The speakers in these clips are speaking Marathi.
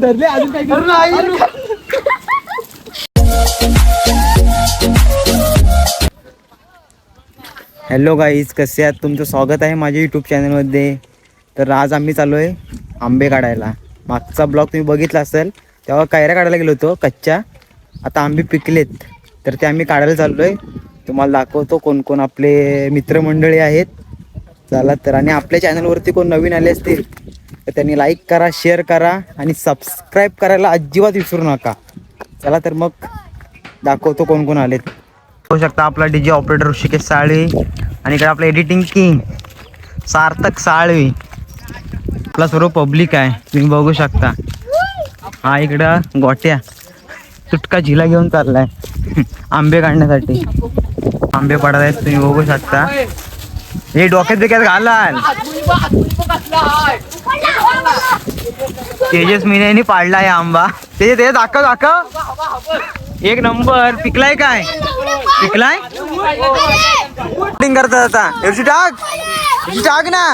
धरले अजून काही हॅलो गाईज कसे आहात? तुमचं स्वागत आहे माझ्या यूट्यूब चॅनलमध्ये तर आज आम्ही चालू आहे आंबे काढायला. मागचा ब्लॉग तुम्ही बघितला असेल तेव्हा कैऱ्या काढायला गेलो होतो कच्च्या. आता आंबे पिकलेत. तर ते आम्ही काढायला चाललो आहे तुम्हाला दाखवतो कोण कोण आपले मित्रमंडळी आहेत. चला तर. आणि आपल्या चॅनलवरती कोण नवीन आले असतील तर त्यांनी लाईक करा शेअर करा आणि सबस्क्राईब करायला अजिबात विसरू नका. चला तर मग दाखवतो कोण कोण आले होऊ शकता आपला डीजे ऑपरेटर ऋषिकेश साळवी आणि इकडे आपलं एडिटिंग किंग सार्थक साळवी. आपला सर्व पब्लिक आहे तुम्ही बघू शकता. हा इकडं गोट्या तुटका झिला घेऊन चाललाय. आंबे काढण्यासाठी. आंबे पडत आहेत तुम्ही बघू शकता. हे डोक्यात बिक्यात घालाल तेजस मिनेनी पाडला आहे आंबा. ते ते दाखव दाखव. एक नंबर. पिकलाय काय? पिकलाय? करतात आता. एवढी टाक. एवढी टाक ना.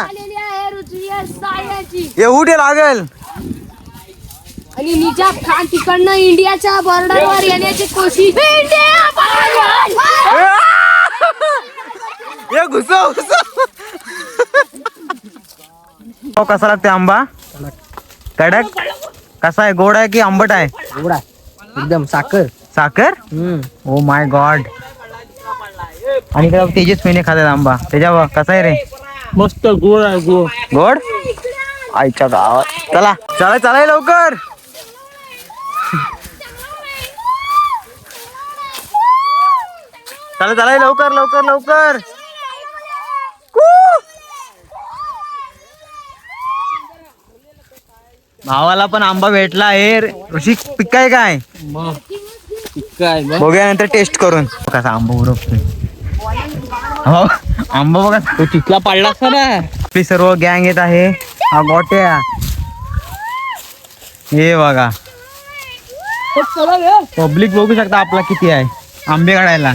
दे लागल. आणि निजाम खान तिकडनं इंडियाच्या बॉर्डरवर येण्याची कोशिश. हो, कसा लागते आंबा? कडक? कसा आहे? गोड आहे की आंबट आहे? एवढा एकदम साखर. साखर? ओ माय गॉड आणि इकडे तेजस मेने खातात आंबा. त्याच्या कसा आहे रे? मस्त गोड आहे गोड गोड? आईच्या गावात. चला. चला चला लवकर. चला चला लवकर लवकर लवकर. भावाला पण आंबा भेटला आहे. ऋषी पिकाय काय? बघूया नंतर टेस्ट करून. कसा आंबा उरपतोय हो आंबा बघा. तो तिथला पाडला असता ना. आपली सर्व गँग येत आहे. हा गोट्या. हे बघा. पब्लिक बघू शकता आपला किती आहे. आंबे काढायला.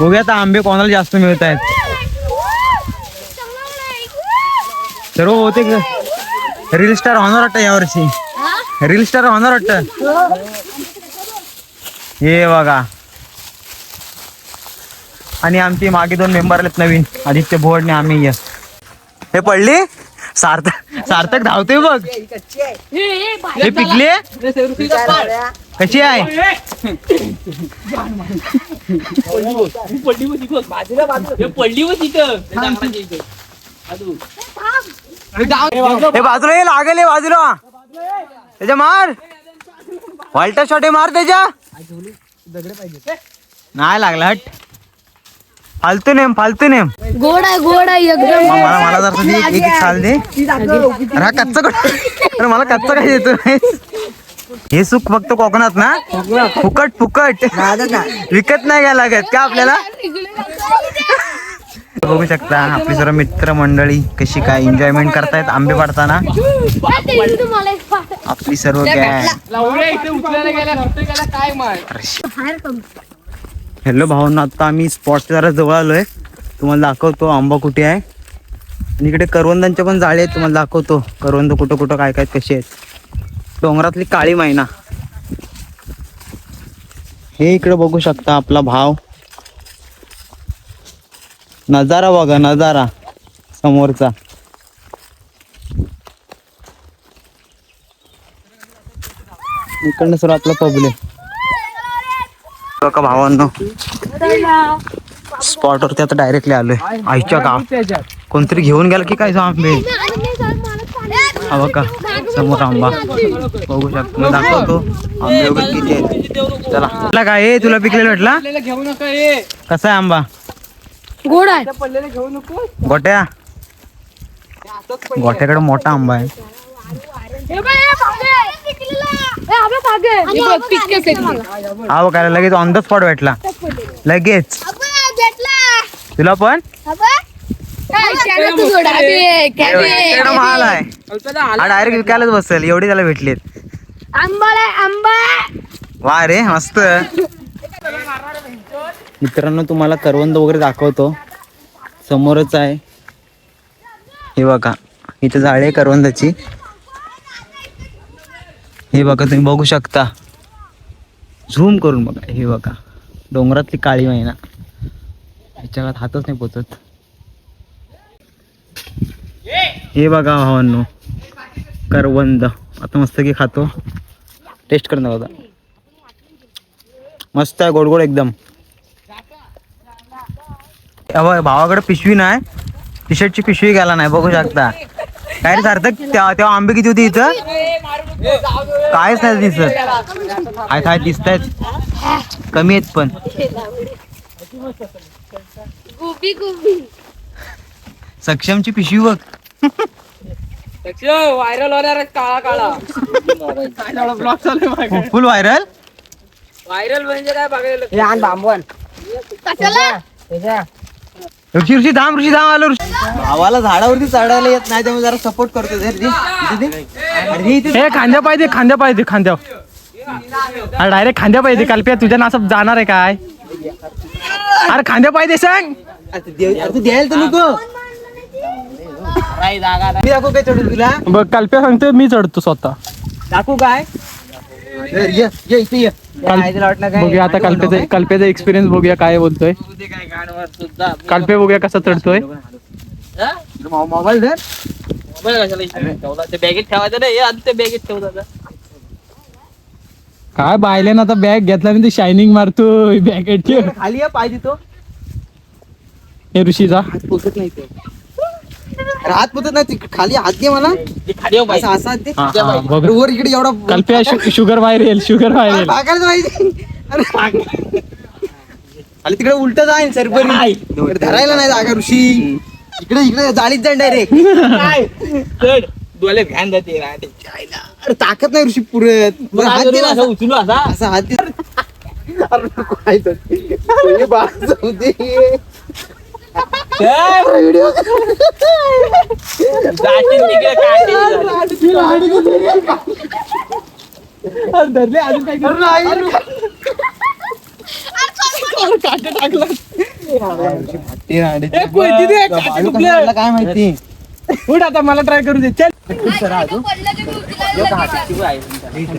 बघूया आता आंबे कोणाला जास्त मिळत आहेत सर्व होते रील स्टार होणार वाटतं यावर्षी. रील स्टार होणार वाटतं? हे बघा. आणि आमची मागे दोन मेंबर आलेत नवीन. आदित्य भोडने आम्ही ये. हे पडली? सार्थक सार्थक धावते बघ. हे पिकले? कशी आहे? पडली. हे पडली हे बाजूला ये लागेल हे बाजूला. त्याच्या मार. वाल्टर शॉट हे मार त्याच्या. नाही लागला हट. फालतू नेम फालतू नेम. गोड आहे गोड आहे एकदम. मला मला जर एक एक एक खाल दे अरे हा कच्चा कुठं? अरे मला कच्चा काय देतो हे सुख फक्त कोकणात ना? फुकट फुकट. विकत नाही घ्यायला लागत का आपल्याला? बघू शकता आपली सर्व मित्र मंडळी कशी काय एन्जॉयमेंट करतायत. आंबे पाडताना. आपली सर्व हॅलो भावना आता आम्ही स्पॉट जरा जवळ आलोय. तुम्हाला दाखवतो आंबा कुठे आहे. आणि इकडे करवंदांच्या पण जाळे आहेत तुम्हाला दाखवतो. करवंद कुठं कुठं काय काय कसे आहेत. डोंगरातली काळी मैना. हे इकडे बघू शकता आपला भाव. नजारा बघा नजारा. समोरचा. इकडनं सर आपला पब्लिक. का भावांनो. स्पॉट वरती आता डायरेक्टली आलोय. आईच्या गाव. कोणतरी घेऊन गेला की काय आंबे? हा बघा. समोर आंबा. बघू शकतो. मी दाखवतो. आंबे वगैरे किती आहेत. चला. काय आहे? तुला पिकलेला भेटला कसा आहे आंबा? गोड आहे. पडलेलं घेऊ नको गोट्या. गोट्याकडे मोठा आंबा आहे. हे बघा लगेच ऑन द स्पॉट भेटला. लगेच. तुला पण? काय, आहे. महाल हा डायरेक्ट विकायलाच बसेल. एवढी त्याला भेटलीत. आंबा आहे, आंबा. वा रे मस्त. मित्रांनो तुम्हाला करवंद वगैरे दाखवतो. समोरच आहे. हे बघा इथे झाड आहे करवंदाची. हे बघा तुम्ही बघू शकता. झूम करून बघा हे बघा. डोंगरातली काळी महिना ह्याच्या हातच नाही पोचत. हे बघा भावांनो. करवंद. आता मस्त की खातो. टेस्ट करून बघा. मस्त आहे गोड गोड एकदम. भावाकडे पिशवी नाही. टी शर्टची पिशवी गेला नाही बघू शकता. काय रे सार्थक तेव्हा तेव्हा आंबे किती होती इथं? कायच नाही दिसत. काय काय दिसत आहेत कमी आहेत पण. गुबी गुबी. सक्षमची पिशवी बघ. व्हायरल होणार काळा काळा. फुल व्हायरल व्हायरल म्हणजे काय बघायला कशाला? ऋषी ऋषी धाम ऋषी धाम आलो ऋषी. भावाला झाडावरती चढायला येत नाही त्यामुळे जरा सपोर्ट करतो. रे ऋषी. इथे दे. अरे इथे हे खांद्या पाहिजे खांद्या पाहिजे खांद्या. डायरेक्ट खांद्या पाहिजे कालप्या तुझ्या नासब जाणार आहे काय? अरे खांद्या पाहिजे सांग. अरे दे- अरे तू द्यायला तर नको. मी दाखवू काय चढून तुला? बघ कालप्या सांगतोय मी चढतो स्वतः. दाखवू काय? अरे ये ये इथे ये. बघूया आता कल्पेचा कल्पेचा एक्सपिरियन्स बघूया काय बोलतोय. कल्पे बघूया कसा चढतोय. मोबाईल धर ते बॅगेत ठेवायचं नाही. हे आधी ते बॅगेत ठेवतात काय बायले ना आता बॅग घेतला आणि ते शायनिंग मारतोय. बॅग खाली ये पाय देतो हे ऋषीचा. हात पोचत नाही ते. अरे हात नाही ते खाली हात दे मला. खाली असं असं हात दे. हा, हा, बघ. अरे वर इकडे एवढा कल्प्या शु- शुगर व्हायरेल शुगर अरे व्हायरेल भागायला माहिती अरे. अरे तिकडे उलट जाईन सरपरी धरायला नाही जागा ऋषी. इकडे इकडे जाळीत जाईन डायरेक्ट काय चढ. डोळे घाण जाते राहते अरे ताकद नाही ऋषी पुरत. हात दे ना असं असा. उचलू असा? असा हात दे. अरे नको आहे तर. हे बाळ जाऊ दे. व्हिडिओ धरले अजून काय काय माहिती उठ आता मला ट्राय करू दे चल सर की काय रे?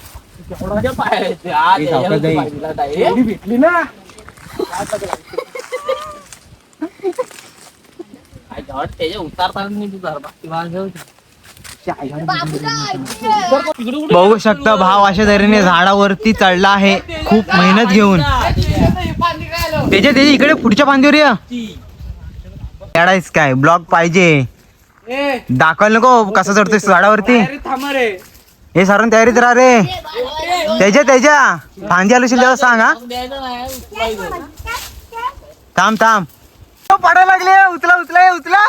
कोणाच्या पायाचे? एवढी भेटली ना? त्याच्या उतारताना मी तुझा बघू शकता भाव अशा तऱ्हेने झाडावरती चढला आहे. खूप मेहनत घेऊन. त्याच्या त्याच्या इकडे पुढच्या फांदीवर या. येडायच काय? ब्लॉग पाहिजे. दाखवायला नको कसा चढतोय झाडावरती? थांबा रे. हे सारून तयारीत राहा रे. त्याच्या त्याच्या फांदी आलो तेव्हा सांग. हा. थांब. थांब पडायला लागले. उचला उचला उचला.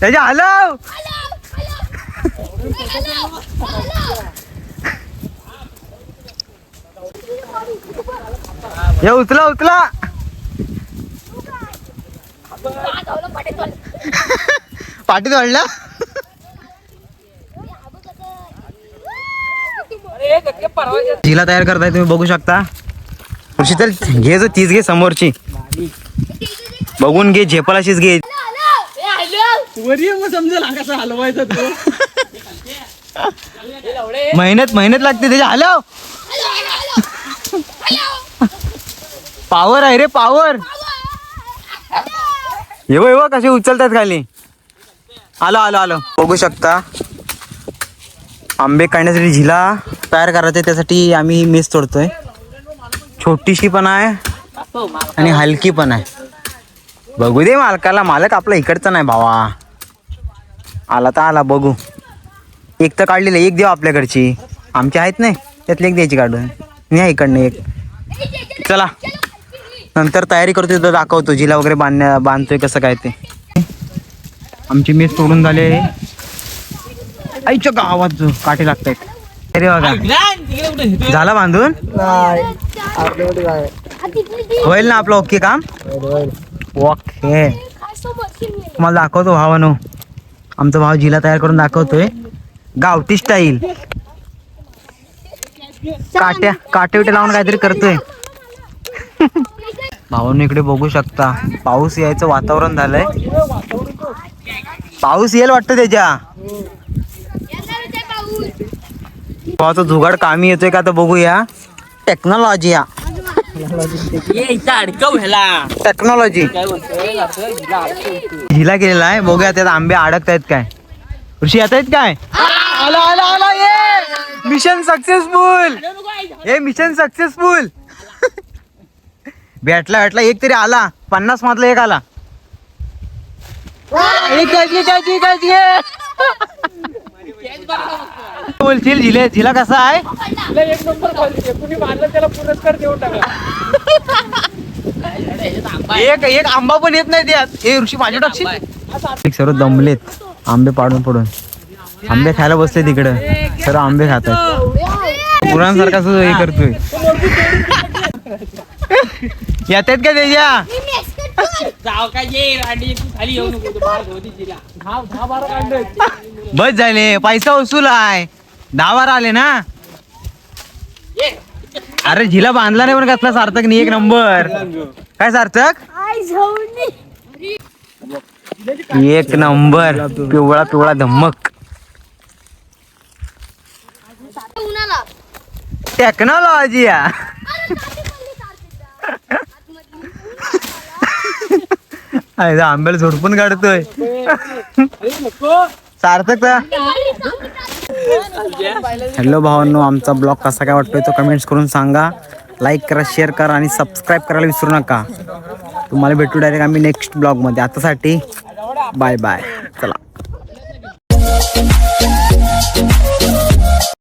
त्याच्या हलव हे उचला उचला. पाठीत वाढला? जिला तयार करताय तुम्ही बघू शकता. चल घे जो तीच घे समोरची. बघून घे झेपल अशीच घे हलवायचा मेहनत मेहनत लागते त्याच्या हलव पावर आहे रे पावर हे बघ कसे उचलतात खाली. आलो आलो आलो. बघू शकता. आंबे काढण्यासाठी झिला तयार करायचे त्यासाठी आम्ही मेस तोडतोय. छोटीशी पण आहे आणि हलकी पण आहे. बघू दे मालकाला. मालक आपला इकडचा नाही भावा. आला तर आला बघू. एक तर काढलेलं एक देव आपल्याकडची. आमची आहेत नाही. त्यातली एक द्यायची काढून. न्या इकडनं एक. चला. नंतर तयारी करतो तर दाखवतो. जिला वगैरे बांधण्या बांधतोय कसं काय ते. आमची मेस तोडून झाले आईच्या गावात काटे लागतायत. अरे बघा. झाला बांधून? होईल ना आपलं ओके काम? ओके. तुम्हाला दाखवतो भावानो. आमचा भाव जिला तयार करून दाखवतोय. गावठी स्टाईल काट्या काटे विटे लावून काहीतरी करतोय. भावांनो इकडे बघू शकता. पाऊस यायचं वातावरण झालंय. पाऊस येईल वाटतं त्याच्या. भावाचा जुगाड कामी येतोय का तर बघूया. टेक्नॉलॉजी या टेक्नॉलॉजी हिला केलेला आहे. बघूया त्यात आंबे अडकतायत काय. ऋषी येत आहेत काय? आला आला आला ये! मिशन सक्सेसफुल हे मिशन सक्सेसफुल भेटला भेटला. एक तरी आला. पन्नास मधला एक आला. एक काढली, काढली, काढली. बोलशील झिले झिला कसा आहे? एक नंबर क्वालिटी कुणी मारलं त्याला पुरस्कार देऊन टाका. एक एक आंबा पण येत नाही त्यात. हे ऋषी माझ्या टाकशील सर्व दमलेत. आंबे पाडून पडून. आंबे खायला बसले तिकडं. सर्व आंबे खातात पुरांसारखा सुद्धा हे करतोय. येतात का त्याच्या? जाव काय ये रांडी तू खाली येऊ नको दहा बारा काढले बस झाले पैसा वसूल आहे. दहा बारा आले ना? अरे झिला बांधला नाही पण कसला सार्थक नाही एक नंबर. काय सार्थक? एक नंबर. पिवळा पिवळा धम्मक. उन्हाला टेक्नॉलॉजी या आंब्याला झोडपून काढतोय. सार्थक हॅलो भावांनो आमचा ब्लॉग कसा काय वाटतोय तो कमेंट्स करून सांगा. लाईक करा शेअर करा आणि सबस्क्राईब करायला विसरू नका. तुम्हाला भेटू डायरेक्ट आम्ही नेक्स्ट ब्लॉगमध्ये आतासाठी बाय बाय चला.